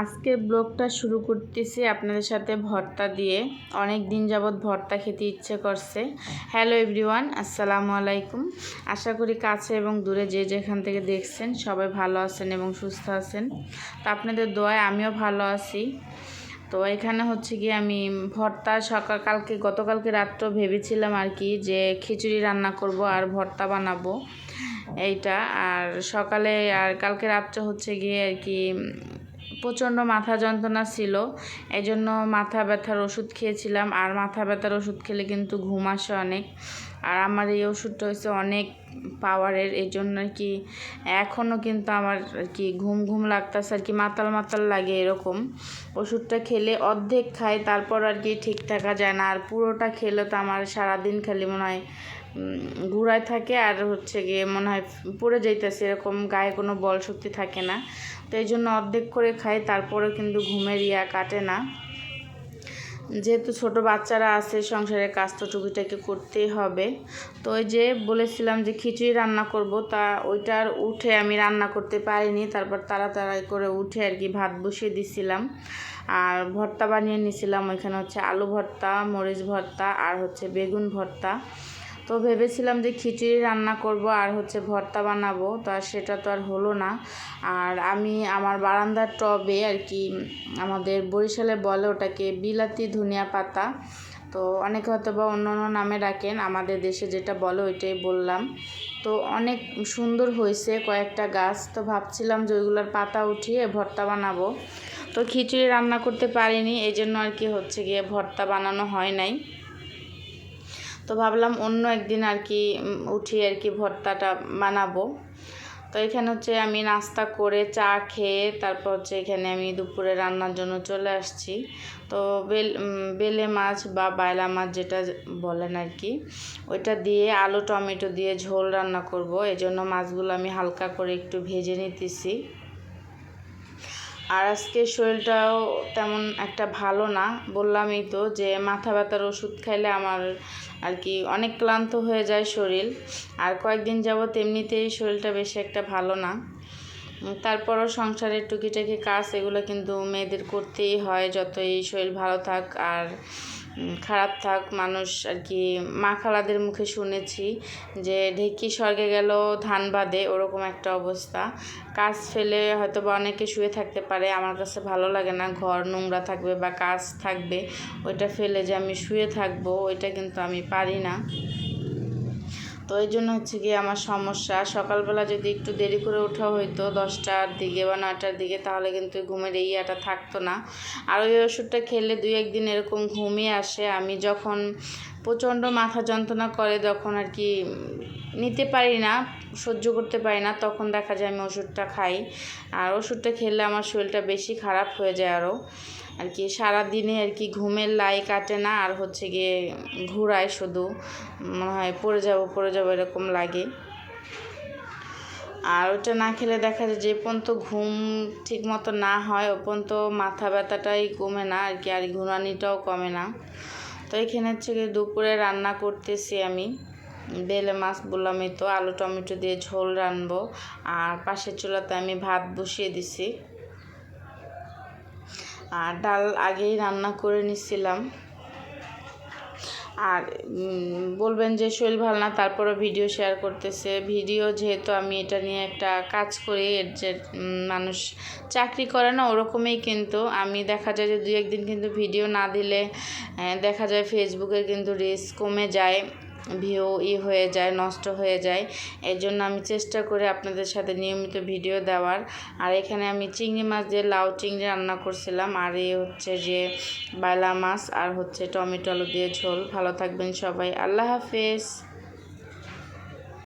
আজকের ব্লগটা শুরু করতেছি আপনাদের সাথে ভর্তা দিয়ে। অনেক দিন যাবৎ ভর্তা খেতে ইচ্ছে করছে। হ্যালো এভরিওয়ান আসসালামু আলাইকুম। আশা করি কাছে এবং দূরে যে যেখান থেকে দেখছেন সবাই ভালো আছেন এবং সুস্থ আছেন। তো আপনাদের দোয়ায় আমিও ভালো আছি। তো এখানে হচ্ছে কি আমি ভর্তা সকাল কালকে, গতকালকে রাত্র ভেবেছিলাম আর কি যে খিচুড়ি রান্না করব আর ভর্তা বানাবো। এইটা, আর সকালে, আর কালকে রাত্রে হচ্ছে গিয়ে আর কি প্রচণ্ড মাথা যন্ত্রণা ছিল। এজন্য জন্য মাথা ব্যথার ওষুধ খেয়েছিলাম। আর মাথা ব্যথার ওষুধ খেলে কিন্তু ঘুম আসে অনেক। আর আমার এই ওষুধটা হচ্ছে অনেক পাওয়ারের এই জন্য আর কি এখনও কিন্তু আমার আর কি ঘুম ঘুম লাগতেছে আর কি, মাতাল মাতাল লাগে এরকম। ওষুধটা খেলে অর্ধেক খাই তারপর আর কি ঠিক থাকা যায় না। আর পুরোটা খেলে তো আমার সারাদিন খালি মনে হয় ঘুরায় থাকে আর হচ্ছে গিয়ে মনে হয় পড়ে যাইতেছে, এরকম গায়ে কোনো বল শক্তি থাকে না। তো এই জন্য অর্ধেক করে খাই তারপরে কিন্তু ঘুমের ইয়া কাটে না। যেহেতু ছোট বাচ্চারা আছে, সংসারের কাজ তো টুকিটাকে করতেই হবে। তো ওই যে বলেছিলাম যে খিচুড়ি রান্না করব, তা ওইটার উঠে আমি রান্না করতে পারিনি। তারপর তাড়াতাড়ি করে উঠে আর কি ভাত বসিয়ে দিছিলাম। আর ভর্তা বানিয়ে নিছিলাম, ওইখানে হচ্ছে আলু ভর্তা, মরিচ ভর্তা, আর হচ্ছে বেগুন ভর্তা। তো ভেবেছিলাম যে খিচুড়ি রান্না করব আর হচ্ছে ভর্তা বানাবো, তো আর সেটা তো আর হলো না। আর আমি আমার বারান্দার টবে আর কি আমাদের বরিশালে বলে ওটাকে বিলাতি ধনিয়া পাতা। তো অনেকে হয়তো বা অন্য অন্য নামে ডাকেন, আমাদের দেশে যেটা বলে ওইটাই বললাম। তো অনেক সুন্দর হয়েছে কয়েকটা গাছ, তো ভাবছিলাম যে ওইগুলোর পাতা উঠিয়ে ভর্তা বানাবো। তো খিচুড়ি রান্না করতে পারিনি এই জন্য আর কি হচ্ছে গিয়ে ভর্তা বানানো হয় নাই। তো ভাবলাম অন্য একদিন আর কি উঠি আর কি ভর্তাটা বানাবো। তো এখানে হচ্ছে আমি নাস্তা করে চা খেয়ে তারপর হচ্ছে এখানে আমি দুপুরে রান্নার জন্য চলে আসছি। তো বেল বেলে মাছ বা বায়লা মাছ যেটা বলেন আর কি ওইটা দিয়ে আলু, টমেটো দিয়ে ঝোল রান্না করব। এই জন্য মাছগুলো আমি হালকা করে একটু ভেজে নিতেছি। আর আজকে শরীরটাও তেমন একটা ভালো না, বললামই তো যে মাথা ব্যথার ওষুধ খাইলে আমার আর কি অনেক ক্লান্ত হয়ে যায় শরীর। আর কয়েকদিন যাবত এমনিতেই শরীরটা বেশি একটা ভালো না। তারপরও সংসারের টুকিটাকি কাজ, এগুলো কিন্তু মেয়েদের করতেই হয়। যতই শরীর ভালো থাক আর খারাপ থাক, মানুষ আর কি, মা খালাদের মুখে শুনেছি যে, ঢেকি স্বর্গে গেল, ধান বাঁধে ওরকম একটা অবস্থা। কাজ ফেলে হয়তো বা অনেকে শুয়ে থাকতে পারে, আমার কাছে ভালো লাগে না। ঘর নোংরা থাকবে বা কাজ থাকবে, ওইটা ফেলে যে আমি শুয়ে থাকব, ওইটা কিন্তু আমি পারি না। তো এই জন্য হচ্ছে গিয়ে আমার সমস্যা। সকালবেলা যদি একটু দেরি করে ওঠা হইতো দশটার দিকে বা নয়টার দিকে, তাহলে কিন্তু ঘুমের এই ইয়াটা থাকতো না। আর ওই ওষুধটা খেলে দুই একদিন এরকম ঘুমিয়ে আসে। আমি যখন প্রচণ্ড মাথা যন্ত্রণা করে তখন আর কি নিতে পারি না, সহ্য করতে পারি না। তখন দেখা যায় আমি ওষুধটা খাই। আর ওষুধটা খেলে আমার শরীরটা বেশি খারাপ হয়ে যায় আরও। আর কি, সারাদিনে আর কি ঘুমের লাই কাটে না, আর হচ্ছে গিয়ে ঘুরায় শুধু। মনে হয় পড়ে যাব পড়ে যাব এরকম লাগে। আর ওটা না খেলে দেখা যায় যে পর্যন্ত ঘুম ঠিক মতো না হয়, ও পর্যন্ত মাথা ব্যথাটাই কমে না আর কি, আর ঘুরানিটাও কমে না। তো এখানে হচ্ছে গিয়ে দুপুরে রান্না করতেছি আমি। বেলে মাছ বললামই তো আলু টমেটো দিয়ে ঝোল রানবো। আর পাশের চুলাতে আমি ভাত বসিয়ে দিছি। আর ডাল আগেই রান্না করে নিছিলাম। আর বলবেন যে শরীর ভালো না তারপরে ভিডিও শেয়ার করতেছে। ভিডিও যেহেতু আমি এটা নিয়ে একটা কাজ করি, এর যে মানুষ চাকরি করে না ওরকমই কিন্তু। আমি দেখা যায় যে দু একদিন কিন্তু ভিডিও না দিলে দেখা যায় ফেসবুকে কিন্তু রিস্ক কমে যায়। ভিউ ই হয়ে যায়, নষ্ট হয়ে যায়। এর জন্য আমি চেষ্টা করি আপনাদের সাথে নিয়মিত ভিডিও দেওয়ার। আর এখানে আমি চিংড়ি মাছ দিয়ে লাউ চিংড়ি রান্না করছিলাম। আর এই হচ্ছে যে বাইলা মাছ আর হচ্ছে টমেটো আলু দিয়ে ঝোল। ভালো থাকবেন সবাই। আল্লাহ হাফেজ।